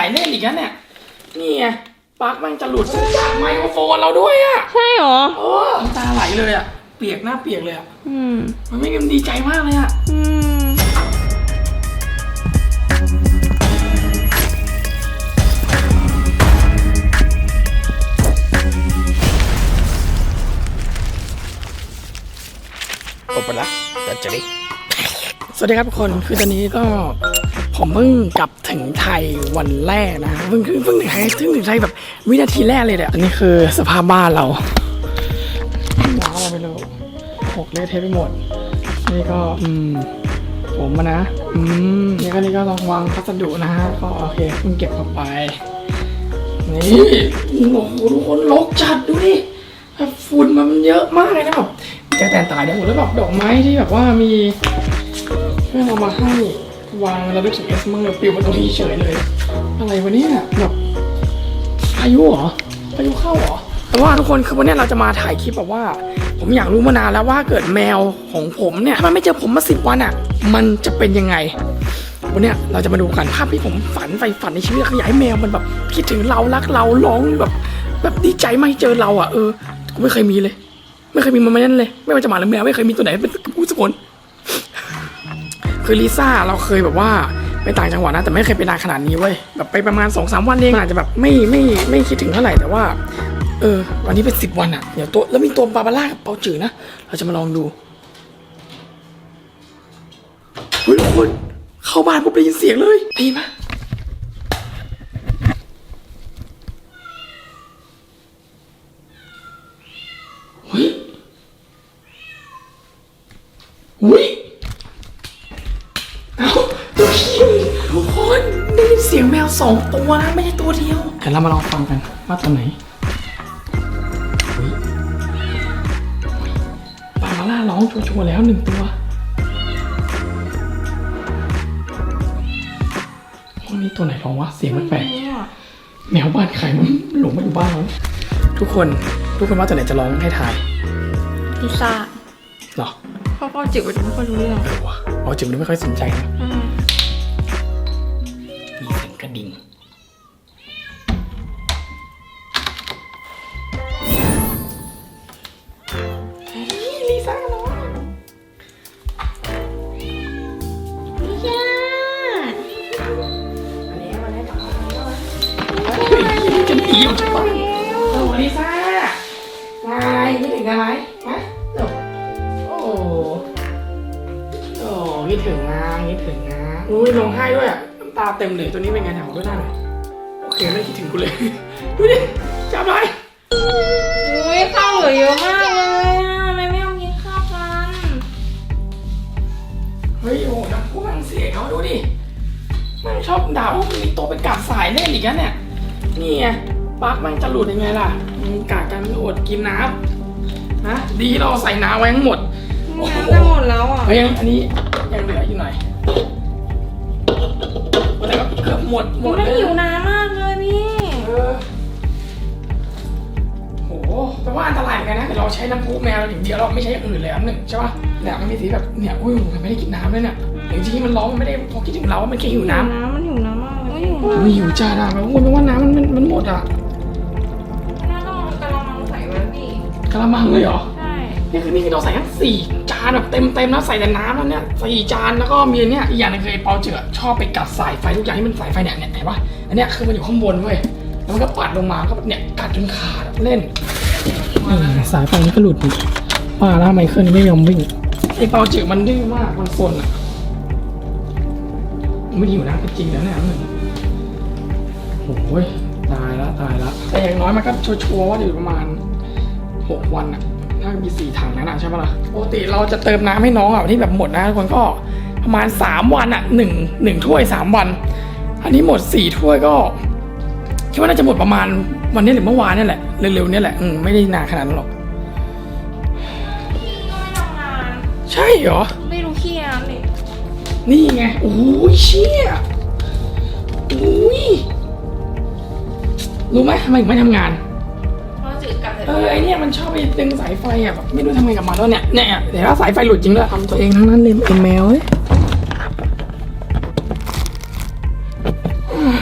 ายเล่นอีกแล้วเนี่ยนี่ไงปลั๊กมันจะหลุดจากไมโครโฟนเราด้วยอะใช่หรอโอ้น้ำตาไหลเลยอะเปียกหน้าเปียกเลยอะอืมมันไม่มันดีใจมากเลยอะอืมจบไปละจัดจะดิสวัสดีครับทุกคนคือตอนนี้ก็ ผมเพิ่งกลับถึงไทยวันแรกนะเพิ่งเพิ่งถึงไทยเพิ่งถึงไทยแบบวินาทีแรกเลยเนี่ยอันนี้คือสภาพบ้านเราว้าวเราไปเลยหกเละเทะไปหมด นี่ก็อืมผมนะ อืมนี่ก็นี่ก็ต้องวางพัสดุนะฮะก็โอเคเพิ่งเก็บเข้าไปนี่โอ้โหทุกคนลกจัดดูดิแบบฝุ่นมันเยอะมากเลยนะแบบแกแต่ตายได้หมดแล้วแบบดอกไม้ที่แบบว่ามีเพื่อนเอามาให้ วางแล้วรู้สึกเอสมังเลยปิวมาตรงนี้เฉยเลย อะไรวะเนี่ยแบบพายุเหรอพายุเข้าเหรอแต่ว่าทุกคนคือวันนี้เราจะมาถ่ายคลิปแบบว่า ผมอยากรู้มานานแล้วว่าเกิดแมวของผมเนี่ยถ้ามันไม่เจอผมมาสิบวันอะ มันจะเป็นยังไง วันนี้เราจะมาดูกันภาพที่ผมฝันใฝ่ฝันในชีวิตคืออยากให้แมวมันแบบคิดถึงเรารักเราร้องแบบ แบบดีใจไม่เจอเราอะเออกูไม่เคยมีเลย ไม่เคยมีมันมานั่นเลย ไม่ว่าจะหมาหรือแมวไม่เคยมีตัวไหนเป็นกูสักคน คือลิซ่าเราเคยแบบว่าไปต่างจังหวัดนะแต่ไม่เคยไปนานขนาดนี้เว้ยแบบไปประมาณสองสามวันเองอาจจะแบบไม่ไม่ไม่คิดถึงเท่าไหร่แต่ว่า เออ วันนี้เป็นสิบวันอะเดี๋ยวตัวแล้วมีตัวบาบาร่ากับเปาจือนะเราจะมาลองดูเฮ้ยทุกคนเข้าบ้านปุ๊บได้ยินเสียงเลยได้ยินปะเฮ้ยเฮ้ย เอ้าตัวพี่ทุกคนได้ยินเสียงแมวสองตัวนะไม่ใช่ตัวเดียวเดี๋ยวเรามาลองฟังกันว่าตัวไหนเฮ้ยบาบาร่าร้องชัวร์แล้วหนึ่งตัวห้องนี้ตัวไหนร้องวะเสียงแปลกๆแมวบ้านใครมันหลงมาอยู่บ้านเราทุกคนทุกคนว่าตัวไหนจะร้องให้ทายลิซ่าหรอพ่อพ่อจิ๋วจะไม่ค่อยรู้เรื่องเออวะ อ๋อจึงไม่ค่อยสนใจนะมมีเสียงกระดิ่งลิซ่า เต็มเลยตัวนี้เป็นไงถามด้วยหน้าหน่อยโอเคไม่คิดถึงกูเลย ดูดิจับเลยอุ้ยข้าวเหลือเยอะมากเลยอะทำไมไม่เอากินข้าวกันเฮ้ยโอ้ดังกูฟังเสียงเขาดูดิมันชอบด่าว่ามันมีตัวเป็นกาดสายเล่นอีกแล้วเนี่ยนี่ไงปลั๊กมันจะหลุดยังไงล่ะมันกาดกันอดกินน้ำนะดีเราใส่น้ำไว้ทั้งหมดโอ้โหน้ำจะหมดแล้วอะเฮ้ยยังอันนี้ยังเหลืออยู่หน่อยแต่ก็เกือบ หมดหมมัดนเลยหิวน้ำมากเลยพี่ เออโหแต่ว่าอันตรายเหมือนกันนะแต่เราใช้น้ำพุแมวอย่างเดียวเราไม่ใช้อย่างอื่นเลยอันหนึ่งใช่ป่ะเนี่ยมันมีสีแบบเนี่ยอุ้ยมันไม่ได้กินน้ำเลยเนี่ยจริงๆมันร้องมันไม่ได้พอคิดถึงเรามันแค่หิวน้ำ น้ำมันหิวน้ำมากเลยหิวมันหิวจ้าดามันวนไปว่าน้ำมันมันมันหมดอะน้ำต้องเอากระมังใส่ไว้พี่กระมังเลยเหรอ ใช่ นี่คือนี่คือเราใส่ทั้งสี่จานแบบเต็มเต็มๆนะใส่แต่น้ำแล้วเนี่ยสี่จานแล้วก็มีอันเนี่ยอีกอย่างหนึงคือไอ้เปาเจือชอบไปกัดสายไฟทุกอย่างที่มันสายไฟเนี่ยเนี่ยเห็นปะอันเนี้ยคือมันอยู่ข้างบนเว้ยแล้วมันก็ปัดลงมาก็เนี่ยกัดจนขาดอะเล่นนี่สายไฟนี่ก็หลุดอีกป้าแล้วทำไมเครื่องนี้ไม่ยอมวิ่งไอ้เปาเจือมันดื้อมากมันซนอะมันไม่ได้อยู่น้ำจริงๆแล้วเนี่ยมันโอ้ยตายละตายละแต่อย่างน้อยมันก็ชัวร์ๆว่าอยู่ประมาณหกวันอะ ถ้ามีสี่ถังนั้นอะใช่ปะล่ะปกติเราจะเติมน้ำให้น้องอะที่แบบหมดนะทุกคนก็ประมาณสามวันอะหนึ่งหนึ่งถ้วยสามวัน อันนี้หมดสี่ถ้วยก็คิดว่าน่าจะหมดประมาณวันนี้หรือเมื่อวานนี่แหละเร็วๆเนี่ยแหละอืมไม่ได้นานขนาดนั้นหรอกพี่ก็ไม่ทำงานใช่เหรอ ไม่รู้ขี้น้ำนี่นี่ไงโอ้ยเชี่ยโอ้ยรู้ไหมทำไมถึงไม่ทำงาน เออไอเนี่ยมันชอบไปดึงสายไฟอะแบบไม่รู้ทำไงกับมันแล้วเนี่ยเนี่ยเดี๋ยวถ้าสายไฟหลุดจริงด้วยทำตัวเองทั้งนั้นเลยเป็นแมวเอ้ยอืม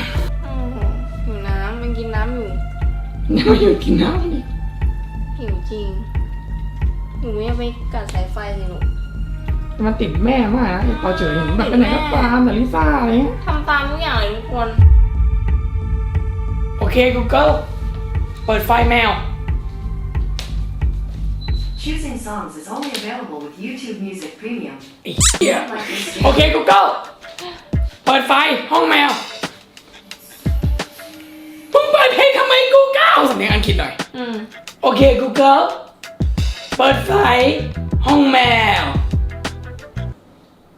ยังไม่หยุดกินน้ำนี่หิวจริงหนูไม่อยากไปกัดสายไฟสิหนูมันติดแม่มากนะไอ้ปอเจอเห็นแบบไปไหนก็ตามแต่ลิซ่าอะไรเงี้ยทำตามทุกอย่างเลยทุกคน โอเค Google เปิดไฟแมว Choosing songs is only available with YouTube Music Premium. ไอ้เหี้ยโอเค Google เปิดไฟห้องแมวมึงเปิดเพลงทำไม Google สำเนียงอังกฤษหน่อย อืมโอเค Google เปิดไฟห้องแมว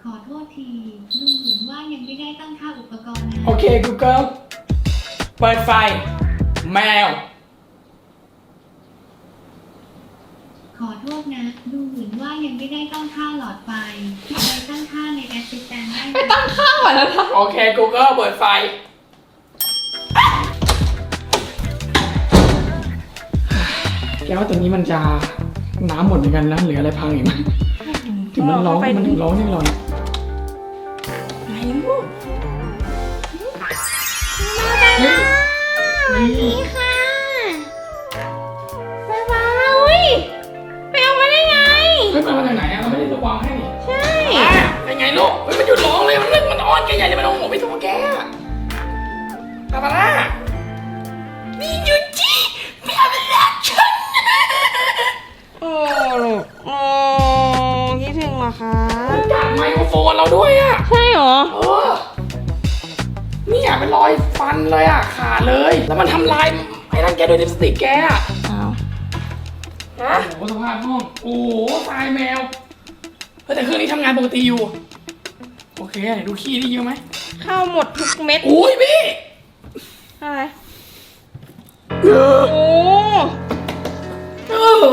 ขอโทษทีดูเหมือนว่ายังไม่ได้ตั้งค่าอุปกรณ์นะ โอเค Google เปิดไฟ แมว ขอโทษนะ ดูเหมือนว่ายังไม่ได้ตั้งค่าหลอดไฟไปตั้งค่าในแอสซิสแตนได้ไหมตั้งข้าวอะแล้วนะโอเค Google เปิดไฟ แกว่าตัวนี้มันจะน้ำหมดเหมือนกันนะเหลืออะไรพังอีกไหมถึงมันร้องมันถึงร้องยังร้องเนี่ยไหนลูกเฮ้ยนี่นี่ค่ะ อะเราไม่ได้ระวังให้นี่ใช่อะเป็นไงลูกเฮ้ยมันหยุดร้องเลยมันเล่นมันอ้อนแกใหญ่เลยมันเอาหัวไปตัวแกอะปาปาร่านี่หยุดจีไม่เอาไปรักฉันโอ้ลูกโอ้คิดถึงเหรอคะจากไมโครโฟนเราด้วยอะใช่เหรอ เออเนี่ยเป็นรอยฟันเลยอะขาดเลย แล้วมันทำลายไอ้นั่นแกด้วยลิปสติกแกอะอ้าวโอ้โหสภาพห้องโอ้โหตายแมว เฮ้ยแต่เครื่องนี้ทำงานปกติอยู่ โอเคไหนดูขี้ได้เยอะไหมข้าวหมดทุกเม็ดอุ้ยพี่อะไรเออโอ้เออ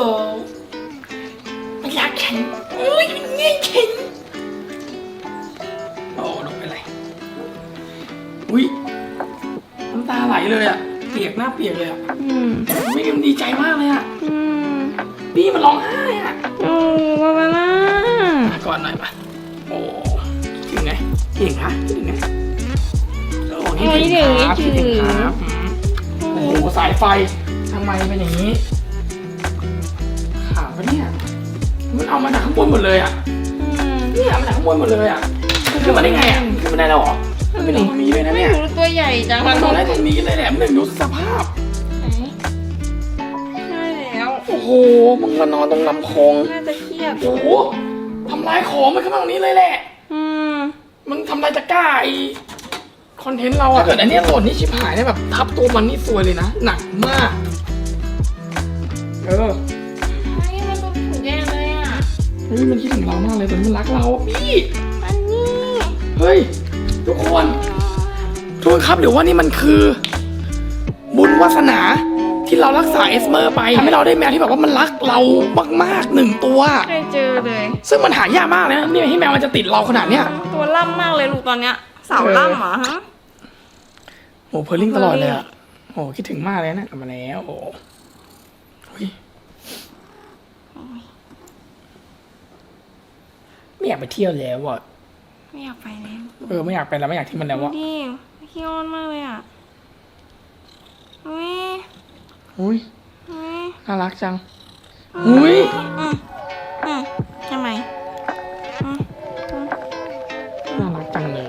มันรักฉันอุ้ยมันเงี้ยฉันโอ้ลงไปเลยอุ้ยน้ำตาไหลเลยอะเปียกหน้าเปียกเลยอะอืมไม่มันดีใจมากเลยอะอืมพี่มันร้องไห้อะโอ้บาบาร่ามา ก่อนหน่อยปะโอ้คิดถึงไงคิดถึงคะคิดถึงไงโอ้คิดถึงครับคิดถึงครับอืมโอ้โหสายไฟทำไมเป็นอย่างนี้ ขาดปะเนี่ย มันเอามาจากข้างบนหมดเลยอะอืมเนี่ยเอามาจากข้างบนหมดเลยอะมันขึ้นมาได้ไงอะมันขึ้นมาได้แล้วเหรอมันเป็นตรงนี้เลยนะไม่เนี่ยรู้ตัวใหญ่จังมันนอนได้ตรงนี้เลยแหละมันหนึ่งดูสภาพใช่แล้วโอ้โห มึงมานอนตรงลำโพงน่าจะเครียด โอ้โห ทำลายของมันขึ้นมาตรงนี้เลยแหละ อืมมึงทำลายตะกร้าไอคอนเทนต์เราอะถ้าเกิดอันเนี้ยหล่นนี่ชิบหายได้แบบ ทับตัวมันนี่ซวยเลยนะ หนักมาก เออไอ้มันตัวถูกแย่เลยอะ เฮ้ยมันคิดถึงเรามากเลยตอนนี้มันรักเราอะพี่ อันนี้เฮ้ย ทุกคน ทุกคนครับหรือว่านี่มันคือ บุญวาสนา ที่เรารักษาเอสเมอร์ไปทำให้เราได้แมวที่แบบว่ามันรักเรามากๆหนึ่งตัว เคยเจอเลย ซึ่งมันหายากมากเลยนะนี่ให้แมวมันจะติดเราขนาดเนี้ยตัวล่ำมากเลยลูกตอนเนี้ยสาวล่ำเหรอฮะโอ้เพอร์ลิงตลอดเลยอะโอ้คิดถึงมากเลยนะกลับมาแล้วโอ้อุ๊ยไม่อยากไปเที่ยวแล้วอะไม่อยากไปแล้วเออไม่อยากไปแล้วไม่อยากทิ้งมันแล้วดูอะดิขี้อ้อนมากเลยอะอุ้ย อุ้ยอุ้ยน่ารักจัง อุ้ยอืมอืมทำไมอืมน่ารักจังเลย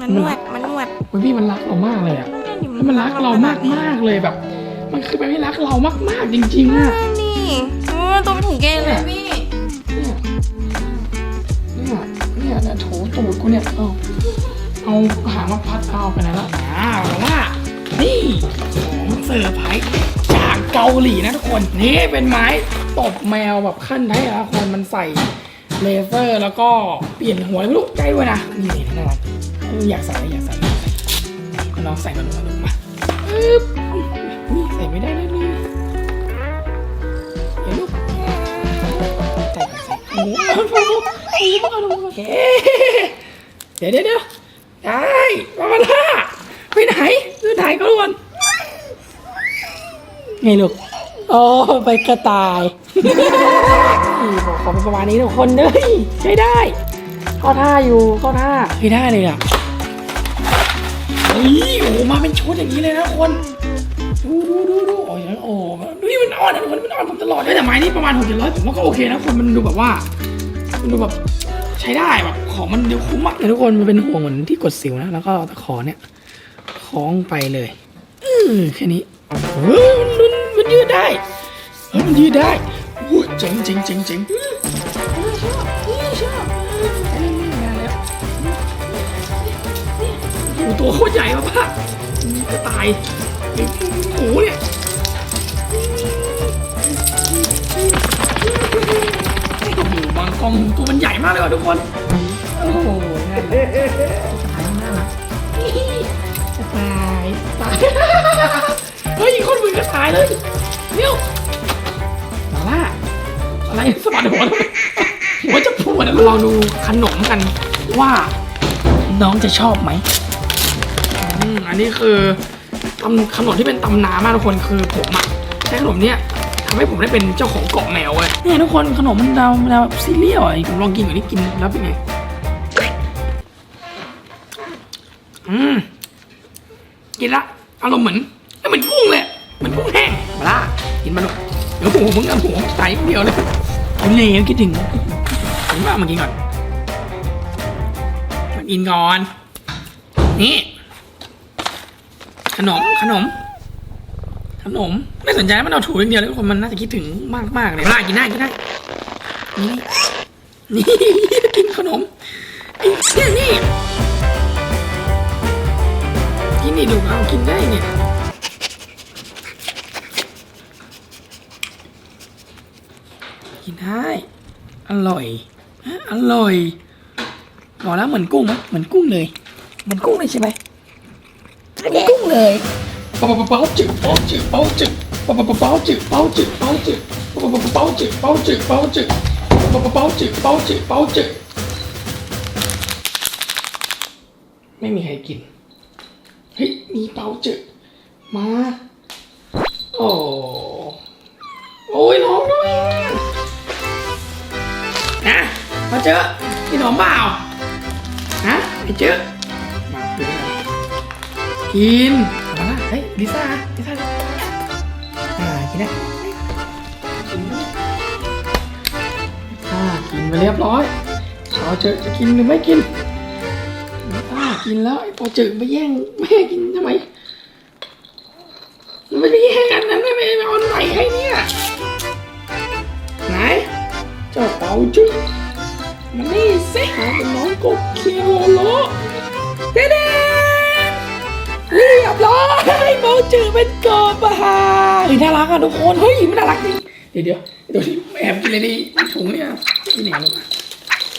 มันนวด มันนวดอุ้ยพี่มันรักเรามากเลยอะนั่นดิมันรักเรามากมากๆเลยแบบ มันคือเป็นที่รักเรามากมากๆจริงๆอะนั่นดิโอ้ตัวเป็นถุงเกงเลยพี่เนี่ยเนี่ยเนี่ยเนี่ยถูตูดกูเนี่ยเอาเอาหางมาพัดเอาไปไหนละอ้าวแต่ว่านี่ของเซอร์ไพรส์จาก เกาหลีนะทุกคน นี่เป็นไม้ตบแมวแบบขั้นไทยนะทุกคนมันใส่เลเซอร์แล้วก็เปลี่ยนหัวให้ลูกได้ด้วยนะนี่นี่น่ารักอยากใส่อยากใส่อยากใส่ลองใส่มาดูมาดูมาปึ๊บนี่ใส่ไม่ได้เลยนี่เดี๋ยวลูกใส่ใส่โอ้โหโอ้โหโอ้โหโอ้โหโอเดี๋ยวเดี๋ยวเดี๋ยวได้มามาล่าไปไหนดูถ่ายเขาด่วน ไงลูก โอ้ไปกระต่ายขอเป็นประมาณนี้ทุกคนเลยใช้ได้ เข้าท่าอยู่เข้าท่าเฮ้ได้เลยอะเฮ้ยโอ้มาเป็นชุดอย่างนี้เลยนะทุกคน ดูดูดูดูโอ้ยโอ้ดูนี่มันอ่อนนะทุกคนมันอ่อนผมตลอดเลยแต่ไม้นี่ประมาณหกเจ็ดร้อยผมว่าก็โอเคนะคนมันดูแบบว่ามันดูแบบใช้ได้แบบของมันเดี๋ยวคุ้มมากเลยทุกคนมันเป็นห่วงเหมือนที่กดสิวนะแล้วก็ตะขอเนี่ยคล้องไปเลย อือแค่นี้ มันยืดได้เฮ้ยมันยืดได้โอ้ยเจ๋งเจ๋งเจ๋งเจ๋งชอบชอบมาแล้วโอ้ตัวโคตรใหญ่มากๆมีกระต่ายหมูเนี่ยโอ้โหบางกองตัวมันใหญ่มากเลยว่ะทุกคน โอ้โหน่ารักน่ารักตายกระต่าย เฮ้ยคนมือกระตายเลยเร็วมาล่าอะไรสะบัดหัวหัวจะปวดมาลองดูขนมกันว่าน้องจะชอบไหมอืมอันนี้คือตำขนมที่เป็นตำน้ำมากทุกคนคือผมอะใช้ขนมเนี้ยทำให้ผมได้เป็นเจ้าของเกาะแมวเว้ยเนี่ยทุกคนขนมมันดาวดาวซีเรียลอะผมลองกินก่อนนี่กินแล้วเป็นไงอืมกินละอารมณ์เหมือนเหมือนกุ้งเลย มือนกุ้งแห้งมาล่ากินมาลูกเดี๋ยวหูมึงเอาหูใส่เดียวเลยกินเลยคิดถึงผมว่ามากินก่อนมากินก่อน นี่ ขนมขนม ขนม ไม่สนใจมันเอาถูอย่างเดียวเลยทุกคนมันน่าจะคิดถึงมากมากเลยน่ากินได้กินได้ นี่นี่กินขนมไอ้เนี่ยนี่กินนี่ดูเอากินได้เนี่ย กินได้อร่อยอร่อยบอกแล้วเหมือนกุ้งไหมเหมือนกุ้งเลย เหมือนกุ้งเลยใช่ไหมเหมือนกุ้งเลยเป้าเป้าจืดเป้าจืดเป้าจืดเป้าเป้าเป้าจืดเป้าจืดเป้าจืดเป้าเป้าเป้าจืดเป้าจืดเป้าจืดเป้าเป้าจืดเป้าจืดเป้าจืดไม่มีใครกิน เฮ้ย มีเป้าจืดมา โอ้ เจอกินหนมเปล่าฮะไปเจอมากินกินมาละเฮ้ยลิซ่าลิซ่าอ่ากินได้กินได้อ่ากินไปเรียบร้อยเอาเจอจะกินหรือไม่กินลิซ่ากินแล้วไอ้พอเจอไปแย่งแม่กินทำไมมันไม่ได้แย่งกันนะไม่ไม่ไม่เอาไหนให้เนี่ยไหนเจ้าเต่าจืดมั นี่สียหาเป็นน้องกบเคียวโลเด้เด้เรียบร้อยเบจืดเป็นกบอะฮะเฮ้ยน่ารักอะทุกคน เฮ้ยมันน่ารักจริง เดี๋ยวเดี๋ยวเดี๋ยวที่แอบกินเลยดิถุงเนี่ยกินหนึ่งลงมา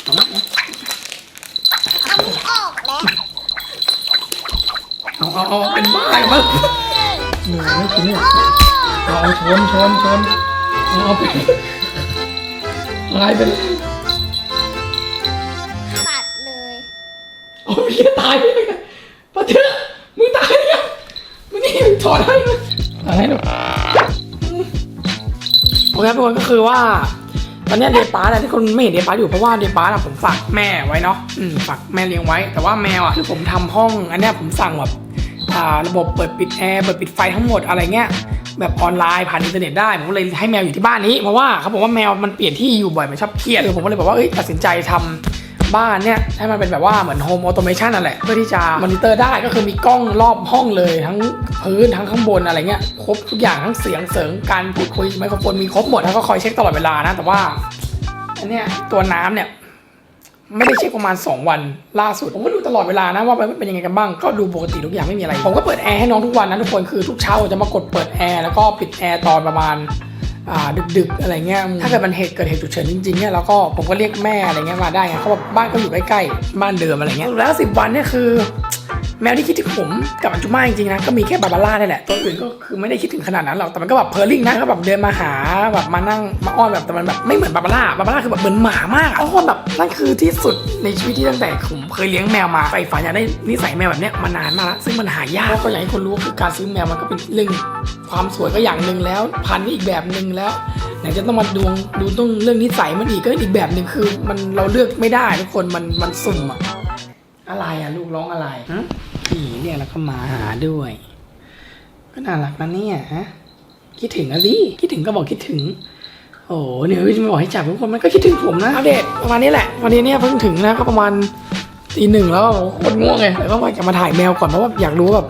เอาละเอาเอาเอาเป็นบ้ากันมั้งหนูไม่กินเนี่ยเอาเอาชนชนชนเอาเอาไปตายไปเลย เอาไปแค่ตายไปเลยนะปะเถอะมึงตายเนี่ยมึงนี่ถอดให้มั้ยอะไรหนูโอเคครับทุกคนก็คือว่าตอนเนี้ยเดปาร์ตอะที่คนไม่เห็นเดปาร์ตอยู่เพราะว่าเดปาร์ตอะผมฝากแม่ไว้เนาะอืมฝากแม่เลี้ยงไว้ แต่ว่าแมวอะคือผมทำห้อง อันเนี้ยผมสั่งแบบอ่าระบบเปิดปิดแอร์เปิดปิดไฟทั้งหมดอะไรเงี้ยแบบออนไลน์ผ่านอินเทอร์เน็ตได้ ผมก็เลยให้แมวอยู่ที่บ้านนี้เพราะว่าเขาบอกว่าแมวมันเปลี่ยนที่อยู่บ่อยมันชอบเครียดเออผมก็เลยบอกว่าเอ้ยตัดสินใจทำ บ้านเนี่ยให้มันเป็นแบบว่าเหมือนโฮมออโตเมชันนั่นแหละเพื่อที่จะมอนิเตอร์ได้ก็คือมีกล้องรอบห้องเลยทั้งพื้นทั้งข้างบนอะไรเงี้ยครบทุกอย่างทั้งเสียงเสริงการพูดคุยไมโครโฟนมีครบหมดแล้วก็คอยเช็คตลอดเวลานะแต่ว่าอันเนี้ยตัวน้ำเนี่ยไม่ได้เช็คประมาณ 2 วันล่าสุด ผมก็ดูตลอดเวลานะว่ามันเป็นยังไงกันบ้าง ก็ดูปกติทุกอย่างไม่มีอะไร ผมก็เปิดแอร์ให้น้องทุกวันนะทุกคนคือทุกเช้าจะมากดเปิดแอร์แล้วก็ปิดแอร์ตอนประมาณ ดึกๆอะไรเงี้ยถ้าเกิดมันเหตุเกิดเหตุฉุกเฉินจริงๆเนี่ยแล้วก็ผมก็เรียกแม่อะไรเงี้ยมาได้ไงเขาบอกบ้านก็อยู่ใกล้ๆบ้านเดิมอะไรเงี้ยแล้ว10วันเนี่ยคือ แมวที่คิดถึงผมกับอันจุมาจริงๆนะก็มีแค่บาบาร่านี่แหละตัวอื่นก็คือไม่ได้คิดถึงขนาดนั้นหรอกแต่มันก็แบบเพอร์ลิงนะก็แบบเดินมาหาแบบมานั่งมาอ้อนแบบแต่มันแบบไม่เหมือนบาบาร่าบาบาร่าคือแบบเหมือนหมามากอ้อนแบบนั่นคือที่สุดในชีวิตที่ตั้งแต่ผมเคยเลี้ยงแมวมาใฝ่ฝันอยากได้นิสัยแมวแบบเนี้ยมานานมากแล้วซึ่งมันหายากก็อยากให้คนรู้คือการซื้อแมวมันก็เป็นเรื่องความสวยก็อย่างหนึ่งแล้ว พันธุ์อีกแบบหนึ่งแล้วไหนจะต้องมาดูดูต้องเรื่องนิสัยมันอีกก็อีกแบบหนึ่งคือ มันเราเลือกไม่ได้ทุกคนมันมันสุ่มอะอะไรอะลูกร้องอะไรฮะ ผีเนี่ยแล้วก็มาหาด้วย ก็น่ารักนะเนี่ยฮะคิดถึงอะสิคิดถึงก็บอกคิดถึง โอ้โหเนี่ยพี่จะมาบอกให้จับทุกคนมันก็คิดถึงผมนะอัปเดตประมาณนี้แหละ วันนี้เนี่ยเพิ่งถึงนะก็ประมาณตีหนึ่งแล้วโคตรง่วงเลยแล้วก็ว่าจะมาถ่ายแมวก่อนเพราะว่าอยากรู้แบบ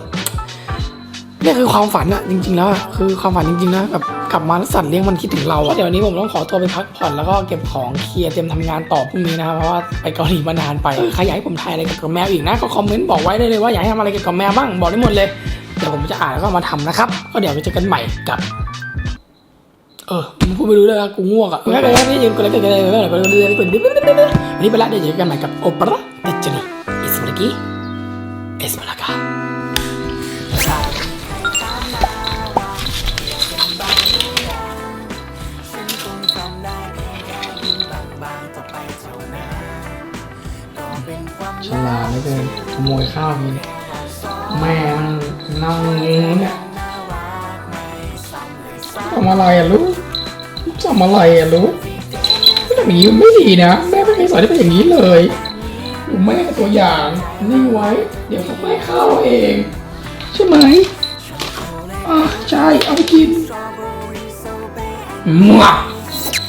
นี่คือความฝันอะจริง ๆ แล้วอะคือความฝันจริง ๆ นะแบบกลับมาแล้วสัตว์เลี้ยงมันคิดถึงเราอะเดี๋ยวนี้ผมต้องขอตัวไปพักผ่อนแล้วก็เก็บของเคลียร์เตรียมทำงานต่อพรุ่งนี้นะครับเพราะว่าไปเกาหลีมานานไปใครอยากให้ผมถ่ายอะไรเกี่ยวกับแมวอีกนะก็คอมเมนต์บอกไว้ได้เลยว่าอยากให้ทำอะไรเกี่ยวกับแมวบ้างบอกได้หมดเลยเดี๋ยวผมจะอ่านแล้วก็มาทำนะครับก็เดี๋ยวไปเจอกันใหม่กับเออมึงพูดไม่รู้เลยอะกูง่วงอะงั้นก็งั้นนี่ยืนกูเลยก็เลยก็เลยก็เลยก็เลยก็เลยวันนี้ไปละเดี๋ยวเจอกันใหม่กับโอปราเดจนีอิสมาลกีเอสมาลากา ฉลาดเหลือเกินขโมยข้าวกินแม่มันนั่งงูเนี่ยทำอะไรอะลูกทำอะไรอะลูกแบบนี้ไม่ดีนะแม่ไม่เคยสอนให้เป็นอย่างนี้เลยดูแม่ตัวอย่างนี่ไว้ เดี๋ยวเขาไม่ข้าวเอง ใช่ไหมอ่าใช่เอาไปกินมั่ว